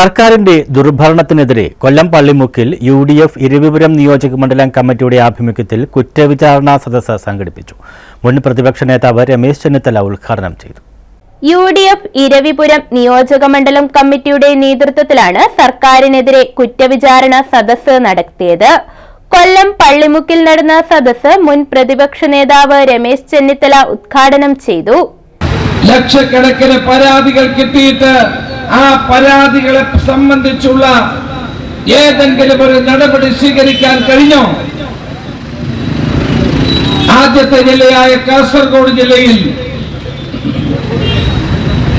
സർക്കാരിന്റെ ദുർഭരണത്തിനെതിരെ കൊല്ലം പള്ളിമുക്കിൽ യു ഡി എഫ് ഇരവിപുരം നിയോജക മണ്ഡലം കമ്മിറ്റിയുടെ ആഭിമുഖ്യത്തിൽ കുറ്റവിചാരണ സദസ്സ് സംഘടിപ്പിച്ചു. മുൻ പ്രതിപക്ഷ നേതാവ് രമേശ് ചെന്നിത്തല ഉദ്ഘാടനം ചെയ്തു. യു ഡി എഫ് ഇരവിപുരം നിയോജക മണ്ഡലം കമ്മിറ്റിയുടെ നേതൃത്വത്തിലാണ് സർക്കാരിനെതിരെ കുറ്റവിചാരണ സദസ്സ് നടത്തിയത്. കൊല്ലം പള്ളിമുക്കിൽ നടന്ന സദസ്സ് മുൻ പ്രതിപക്ഷ നേതാവ് രമേശ് ചെന്നിത്തല ഉദ്ഘാടനം ചെയ്തു. ലക്ഷക്കണക്കിന് പരാതികൾ കിട്ടിയിട്ട് ആ പരാതികളെ സംബന്ധിച്ചുള്ള ഏതെങ്കിലും ഒരു നടപടി സ്വീകരിക്കാൻ കഴിഞ്ഞോ? ആദ്യത്തെ ജില്ലയായ കാസർഗോഡ് ജില്ലയിൽ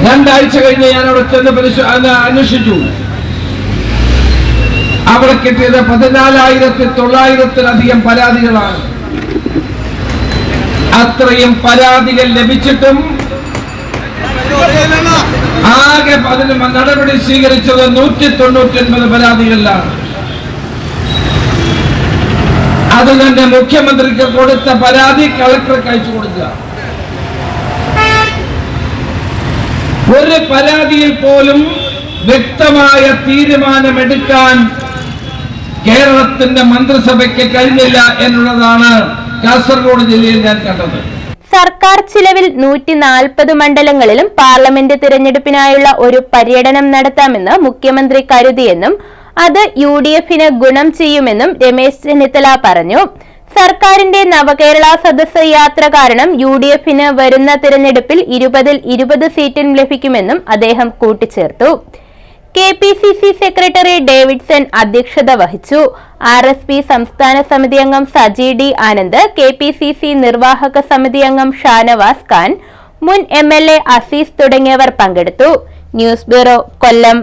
രണ്ടാഴ്ച കഴിഞ്ഞ് ഞാൻ അവിടെ ചെന്ന് പരിശോ അന്വേഷിച്ചു. അവിടെ കിട്ടിയത് പതിനാലായിരത്തി തൊള്ളായിരത്തിലധികം പരാതികളാണ്. അത്രയും പരാതികൾ ലഭിച്ചിട്ടും ആകെ അതിന് നടപടി സ്വീകരിച്ചത് നൂറ്റി തൊണ്ണൂറ്റി ഒൻപത് പരാതികളിലാണ്. അത് തന്നെ മുഖ്യമന്ത്രിക്ക് കൊടുത്ത പരാതി കളക്ടർക്ക് അയച്ചു കൊടുക്കുക. ഒരു പരാതിയിൽ പോലും വ്യക്തമായ തീരുമാനമെടുക്കാൻ കേരളത്തിന്റെ മന്ത്രിസഭയ്ക്ക് കഴിഞ്ഞില്ല എന്നുള്ളതാണ് കാസർഗോഡ് ജില്ലയിൽ ഞാൻ കണ്ടത്. ചിലവിൽ നൂറ്റി നാൽപ്പത് മണ്ഡലങ്ങളിലും പാർലമെന്റ് തിരഞ്ഞെടുപ്പിനായുള്ള ഒരു പര്യടനം നടത്താമെന്ന് മുഖ്യമന്ത്രി കരുതിയെന്നും അത് യു ഡി എഫിന് ഗുണം ചെയ്യുമെന്നും രമേശ് ചെന്നിത്തല പറഞ്ഞു. സർക്കാരിന്റെ നവകേരള സദസ് യാത്ര കാരണം യു ഡി എഫിന് വരുന്ന തിരഞ്ഞെടുപ്പിൽ ഇരുപതിൽ ഇരുപത് സീറ്റും ലഭിക്കുമെന്നും അദ്ദേഹം കൂട്ടിച്ചേർത്തു. K P C C secretary Davidson അധ്യക്ഷത വഹിച്ചു. ആർ എസ് പി സംസ്ഥാന സമിതി അംഗം Saji D Anand K P C C നിർവാഹക സമിതി അംഗം ഷാനവാസ് ഖാൻ മുൻ എം എൽ എ അസീസ് തുടങ്ങിയവർ പങ്കെടുത്തു. News bureau Kollam.